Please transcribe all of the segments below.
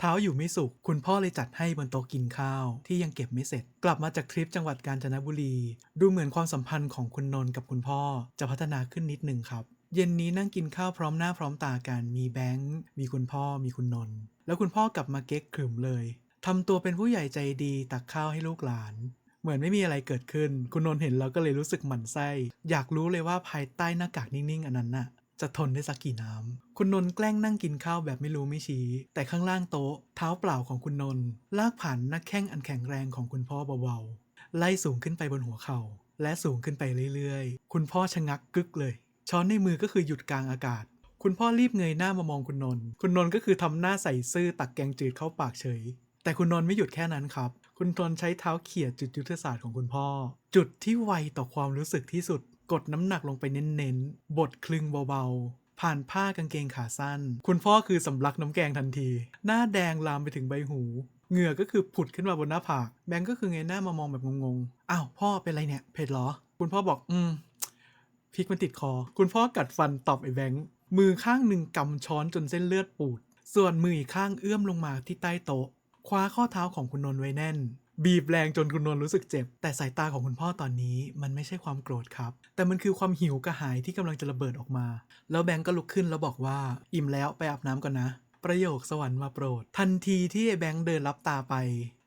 เท้าอยู่ไม่สุข คุณพ่อเลยจัดให้บนโต๊ะกินข้าว ที่ยังเก็บไม่เสร็จ กลับมาจากทริปจังหวัดกาญจนบุรี ดูเหมือนความสัมพันธ์ของคุณนนท์กับคุณพ่อจะพัฒนาขึ้นนิดนึงครับ เย็นนี้นั่งกินข้าวพร้อมหน้าพร้อมตากัน มีแบงค์ มีคุณพ่อ มีคุณนนท์ แล้วคุณพ่อกลับมาเก๊กขรึมเลย ทำตัวเป็นผู้ใหญ่ใจดีตักข้าวให้ลูกหลาน เหมือนไม่มีอะไรเกิดขึ้น คุณนนท์เห็นแล้วก็เลยรู้สึกหมั่นไส้ อยากรู้เลยว่าภายใต้หน้ากากนิ่งๆอันนั้นน่ะ จะทนได้สักกี่น้ำ คุณนนท์แกล้งนั่งกินข้าวแบบไม่รู้ไม่ชี้ แต่ข้างล่างโต๊ะ เท้าเปล่าของคุณนนท์ลากผ่านหนักแข้งอันแข็งแรงของคุณพ่อเบาๆ ไล่สูงขึ้นไปบนหัวเข่า และสูงขึ้นไปเรื่อยๆ คุณพ่อชะงักกึกเลย ช้อนในมือก็คือหยุดกลางอากาศ คุณพ่อรีบเงยหน้ามามองคุณนนท์ คุณนนท์ก็คือทำหน้าใส่ซื่อตักแกงจืดเข้าปากเฉย แต่คุณนนท์ไม่หยุดแค่นั้นครับ คุณนนท์ใช้เท้าเขี่ยจุดยุทธศาสตร์ของคุณพ่อ จุดที่ไวต่อความรู้สึกที่สุด กดน้ำหนักลงไปเน้นๆ บดคลึงเบาๆ ผ่านผ้ากางเกงขาสั้น คุณพ่อคือสำลักน้ำแกงทันที หน้าแดงลามไปถึงใบหูเหงื่อก็คือผุดขึ้นมาบนหน้าผาก แบงก์ก็คือเงยหน้ามามองแบบงงๆ อ้าวพ่อเป็นไรเนี่ย เผ็ดเหรอ คุณพ่อบอก อืมพริกมันติดคอ คุณพ่อกัดฟันตอบไอ้แบงค์มือข้างหนึ่งกำช้อนจนเส้นเลือดปูด ส่วนมืออีกข้างเอื้อมลงมาที่ใต้โต๊ะ คว้าข้อเท้าของคุณนนท์ไว้แน่น บีบแรงจนคุณนนท์รู้สึกเจ็บ แต่สายตาของคุณพ่อตอนนี้มันไม่ใช่ความโกรธครับ แต่มันคือความหิวกระหายที่กำลังจะระเบิดออกมา แล้วแบงก์ก็ลุกขึ้นแล้วบอกว่า อิ่มแล้วไปอาบน้ำก่อนนะ ประโยคสวรรค์มาโปรด ทันทีที่ไอ้แบงค์เดินรับตาไป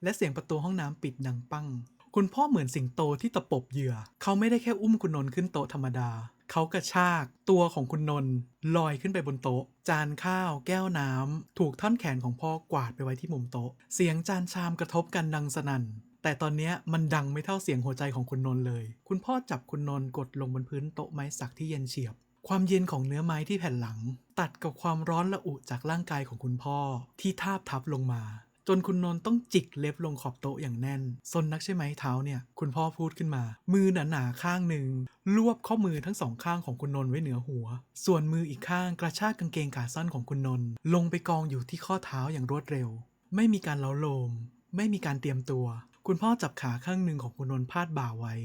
และเสียงประตูห้องน้ำปิดดังปังคุณพ่อเหมือนสิงโตที่ตะปบเหยื่อ เขาไม่ได้แค่อุ้มคุณนนท์ขึ้นโต๊ะธรรมดา เขากระชากตัวของคุณนนท์ลอยขึ้นไปบนโต๊ะ จานข้าว แก้วน้ำถูกท่อนแขนของพ่อกวาดไปไว้ที่มุมโต๊ะ เสียงจานชามกระทบกันดังสนั่นแต่ตอนนี้มันดังไม่เท่าเสียงหัวใจของคุณนนท์เลย คุณพ่อจับคุณนนท์กดลงบนพื้นโต๊ะไม้สักที่เย็นเฉียบ ความเย็นของเนื้อไม้ที่แผ่นหลัง ตัดกับความร้อนระอุจากร่างกายของคุณพ่อที่ทาบทับลงมา จนคุณนนท์ต้องจิกเล็บลงขอบโต๊ะอย่างแน่นซนนักใช่ไหมเท้าเนี่ย คุณพ่อพูดขึ้นมา มือหนาๆข้างหนึ่งรวบข้อมือทั้งสองข้างของคุณนนท์ไว้เหนือหัว ส่วนมืออีกข้างกระชากกางเกงขาสั้นของคุณนนท์ลงไปกองอยู่ที่ข้อเท้าอย่างรวดเร็ว ไม่มีการเล้าโลม ไม่มีการเตรียมตัว คุณพ่อจับขาข้างหนึ่งของคุณนนท์พาดบ่าไว้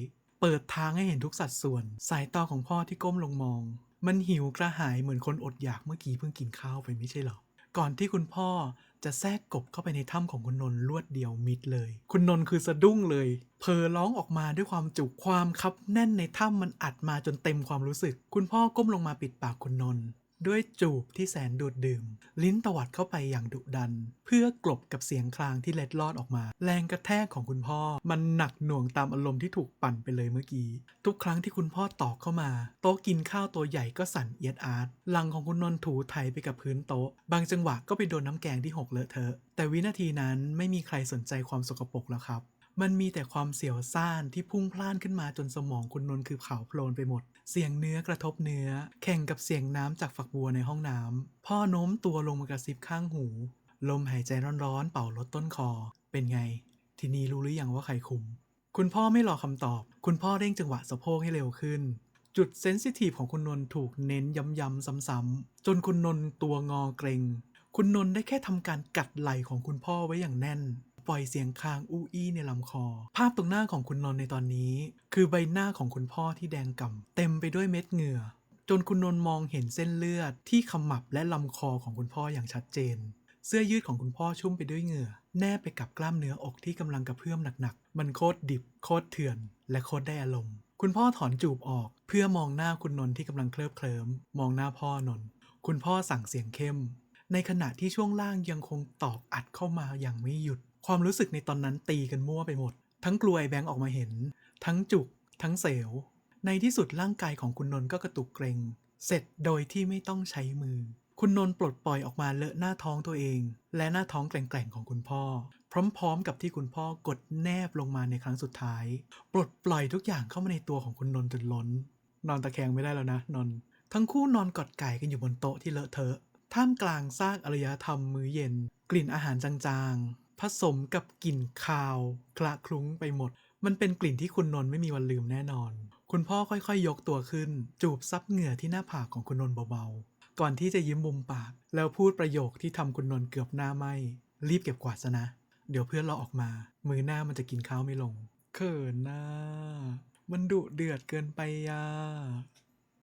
เปิดทางให้เห็นทุกสัดส่วน สายตาของพ่อที่ก้มลงมอง มันหิวกระหายเหมือนคนอดอยากเมื่อกี้เพิ่งกินข้าวไปไม่ใช่หรอ ก่อนที่คุณพ่อจะแทรกกบเข้าไปในถ้ำของคุณนนท์ลวดเดียวมิดเลย คุณนนท์คือสะดุ้งเลย เพอร้องออกมาด้วยความจุกความคับแน่นในถ้ำมันอัดมาจนเต็มความรู้สึก คุณพ่อก้มลงมาปิดปากคุณนนท์ ด้วยจูบที่แสนดูดดื่ม ลิ้นตวัดเข้าไปอย่างดุดัน เพื่อกลบกับเสียงคลางที่เล็ดลอดออกมา แรงกระแทกของคุณพ่อ มันหนักหน่วงตามอารมณ์ที่ถูกปั่นไปเลยเมื่อกี้ ทุกครั้งที่คุณพ่อตอกเข้ามา โต๊ะกินข้าวตัวใหญ่ก็สั่นเอียดอาร์ตลังของคุณนนท์ถูไถไปกับพื้นโต๊ะ บางจังหวะก็ไปโดนน้ำแกงที่หกเลอะเทอะแต่วินาทีนั้นไม่มีใครสนใจความสกปรกแล้วครับ มันมีแต่ความเสียวซ่านที่พุ่งพล่านขึ้นมาจนสมองคุณนนท์คือขาวโพลนไปหมด เสียงเนื้อกระทบเนื้อ แข่งกับเสียงน้ำจากฝักบัวในห้องน้ำ พ่อโน้มตัวลงมากระซิบข้างหู ลมหายใจร้อนๆ เป่าลดต้นคอ เป็นไง ทีนี้รู้หรือยังว่าใครคุม คุณพ่อไม่รอคำตอบ คุณพ่อเร่งจังหวะสะโพกให้เร็วขึ้น จุดเซนซิทีฟของคุณนนท์ถูกเน้นย้ำๆซ้ำๆจนคุณนนท์ตัวงอเกรงคุณนนท์ได้แค่ทำการกัดไหล่ของคุณพ่อไว้อย่างแน่น ปล่อยเสียงคางอู้อี้ในลำคอ ภาพตรงหน้าของคุณนนท์ในตอนนี้ คือใบหน้าของคุณพ่อที่แดงก่ำเต็มไปด้วยเม็ดเหงื่อ จนคุณนนท์มองเห็นเส้นเลือดที่ขมับและลำคอของคุณพ่ออย่างชัดเจน เสื้อยืดของคุณพ่อชุ่มไปด้วยเหงื่อ แนบไปกับกล้ามเนื้ออกที่กำลังกระเพื่อมหนักๆ มันโคตรดิบ โคตรเถื่อน และโคตรได้อารมณ์ คุณพ่อถอนจูบออก เพื่อมองหน้าคุณนนท์ที่กำลังเคลิบเคลิ้มมองหน้าพ่อนนท์คุณพ่อสั่งเสียงเข้มในขณะที่ช่วงล่างยังคงตอกอัดเข้ามาอย่างไม่หยุด ความรู้สึกในตอนนั้นตีกันมั่วไปหมด ทั้งกลัวไอ้แบงค์ออกมาเห็น ทั้งจุก ทั้งเสว ในที่สุดร่างกายของคุณนนท์ก็กระตุกเกรง เสร็จโดยที่ไม่ต้องใช้มือ คุณนนท์ปลดปล่อยออกมาเลอะหน้าท้องตัวเอง และหน้าท้องแกร่งๆของคุณพ่อ พร้อมๆ กับที่คุณพ่อกดแนบลงมาในครั้งสุดท้าย ปลดปล่อยทุกอย่างเข้ามาในตัวของคุณนนท์จนล้น นอนตะแคงไม่ได้แล้วนะนนท์ทั้งคู่นอนกอดไก่กันอยู่บนโต๊ะที่เลอะเทอะ ท่ามกลางซากอารยธรรมมื้อเย็น กลิ่นอาหารจางๆ ผสมกับกลิ่นคาวคละคลุ้งไปหมด มันเป็นกลิ่นที่คุณนนท์ไม่มีวันลืมแน่นอน คุณพ่อค่อยๆ ยกตัวขึ้น จูบซับเหงื่อที่หน้าผากของคุณนนท์เบาๆ ก่อนที่จะยิ้มมุมปาก แล้วพูดประโยคที่ทำคุณนนท์เกือบหน้าไหมรีบเก็บกวาดซะนะ เดี๋ยวเพื่อนเราออกมา มือหน้ามันจะกินข้าวไม่ลง เขินนะมันดุเดือดเกินไปอะ